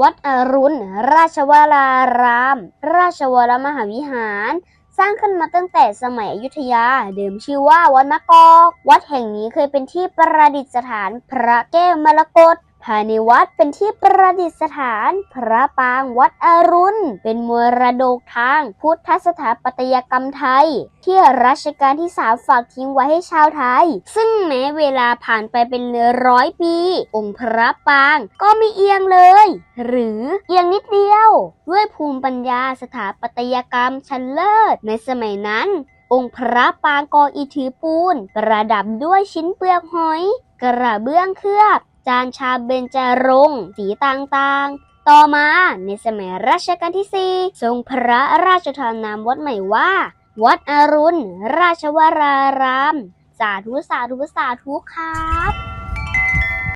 วัดอรุณ ราชวราราม ราชวรมหาวิหาร สร้างขึ้นมาตั้งแต่สมัยอยุธยา เดิมชื่อว่าวัดมะกอก วัดแห่งนี้เคยเป็นที่ประดิษฐานพระแก้วมรกตายในวัดเป็นที่ประดิษฐาน พระปางวัดอรุณ เป็นมรดกทาง พุทธสถาปัตยกรรมไทย ที่รัชกาลที่สามฝากทิ้งไว้ให้ชาวไทย ซึ่งแม้เวลาผ่านไปเป็นร้อยปี องค์พระปางก็ไม่เอียงเลย หรือเอียงนิดเดียว ด้วยภูมิปัญญาสถาปัตยกรรมชั้นเลิศในสมัยนั้นองค์พระปางกออิฐถือปูน ประดับด้วยชิ้นเปลือกหอย กระเบื้องเคลือบ จานชาเบญจรงค์สีต่างๆ ต่อมาในสมัยรัชกาลที่ 4 ทรงพระราชทานนามวัดใหม่ว่า วัดอรุณ ราชวราราม สาธุสาธุสาธุครับ